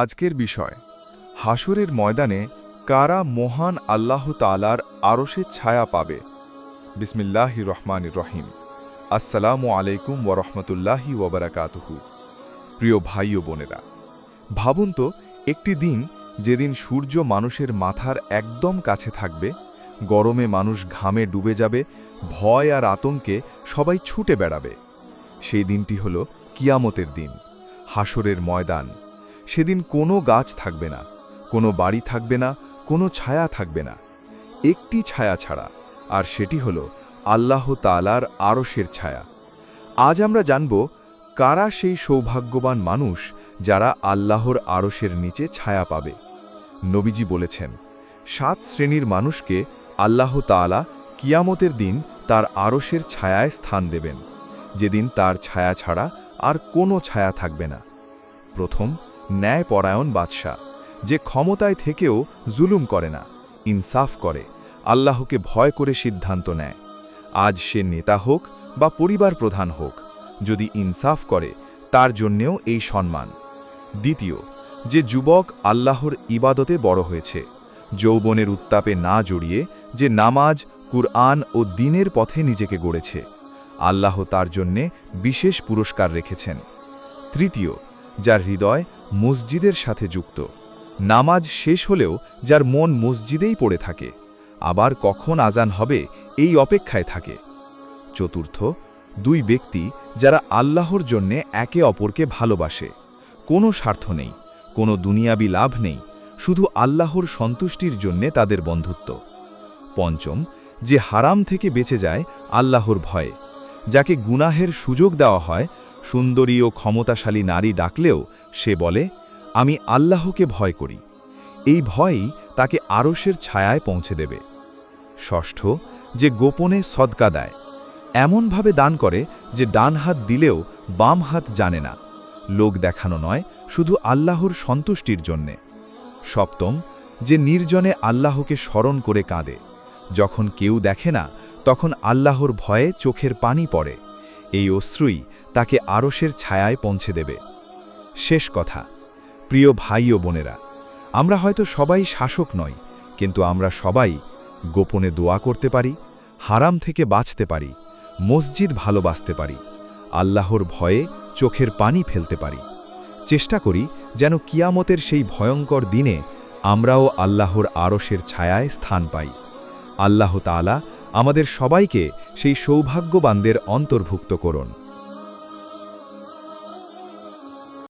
আজকের বিষয়। হাসরের ময়দানে কারা মহান আল্লাহ তালার আরশের ছায়া পাবে? বিসমিল্লাহ রহমান রহিম। আসসালামু আলাইকুম ওরহমতুল্লাহি ওবরাকাতুহু প্রিয় ভাই ও বোনেরা, ভাবুন তো, একটি দিন যেদিন সূর্য মানুষের মাথার একদম কাছে থাকবে, গরমে মানুষ ঘামে ডুবে যাবে, ভয় আর আতঙ্কে সবাই ছুটে বেড়াবে। সেই দিনটি হল কিয়ামতের দিন হাসরের ময়দান। সেদিন কোনো গাছ থাকবে না, কোনো বাড়ি থাকবে না, কোনো ছায়া থাকবে না। একটি ছায়া ছাড়া, আর সেটি হল আল্লাহ তালার আরশের ছায়া। আজ আমরা জানব কারা সেই সৌভাগ্যবান মানুষ যারা আল্লাহর আরশের নিচে ছায়া পাবে। নবীজি বলেছেন, সাত শ্রেণির মানুষকে আল্লাহ তাআলা কিয়ামতের দিন তার আরশের ছায়ায় স্থান দেবেন। যেদিন তার ছায়া ছাড়া আর কোনো ছায়া থাকবে না। প্রথম ন্যায়পরায়ণ বাদশাহ, যে ক্ষমতায় থেকেও জুলুম করে না, ইনসাফ করে, আল্লাহকে ভয় করে সিদ্ধান্ত নেয়। আজ সে নেতা হোক বা পরিবার প্রধান হোক, যদি ইনসাফ করে, তার জন্যেও এই সম্মান। দ্বিতীয়, যে যুবক আল্লাহর ইবাদতে বড় হয়েছে, যৌবনের উত্তাপে না জড়িয়ে, যে নামাজ, কুরআন ও দিনের পথে নিজেকে গড়েছে, আল্লাহ তার জন্যে বিশেষ পুরস্কার রেখেছেন। তৃতীয়, যার হৃদয় মসজিদের সাথে যুক্ত। নামাজ শেষ হলেও যার মন মসজিদেই পড়ে থাকে, আবার কখন আজান হবে এই অপেক্ষায় থাকে। চতুর্থ, দুই ব্যক্তি যারা আল্লাহর জন্যে একে অপরকে ভালোবাসে, কোনো স্বার্থ নেই, কোনো দুনিয়াবি লাভ নেই, শুধু আল্লাহর সন্তুষ্টির জন্যে তাদের বন্ধুত্ব। পঞ্চম, যে হারাম থেকে বেঁচে যায় আল্লাহর ভয়ে, যাকে গুনাহের সুযোগ দেওয়া হয় সুন্দরী ও ক্ষমতাশালী নারী ডাকলেও সে বলে, আমি আল্লাহকে ভয় করি। এই ভয়ই তাকে আরশের ছায়ায় পৌঁছে দেবে। ষষ্ঠ, যে গোপনে সদকা দেয়। এমনভাবে দান করে যে ডান হাত দিলেও বাম হাত জানে না। লোক দেখানো নয়, শুধু আল্লাহর সন্তুষ্টির জন্যে। সপ্তম, যে নির্জনে আল্লাহকে স্মরণ করে কাঁদে। যখন কেউ দেখে না, তখন আল্লাহর ভয়ে চোখের পানি পড়ে। এই অশ্রুই তাকে আরশের ছায়ায় পৌঁছে দেবে। শেষ কথা, প্রিয় ভাই ও বোনেরা, আমরা হয়তো সবাই শাসক নই, কিন্তু আমরা সবাই গোপনে দোয়া করতে পারি, হারাম থেকে বাঁচতে পারি, মসজিদ ভালোবাসতে পারি, আল্লাহর ভয়ে চোখের পানি ফেলতে পারি। চেষ্টা করি যেন কিয়ামতের সেই ভয়ঙ্কর দিনে আমরাও আল্লাহর আরশের ছায়ায় স্থান পাই। আল্লাহ তালা আমাদের সবাইকে সেই সৌভাগ্যবানদের অন্তর্ভুক্ত করুন।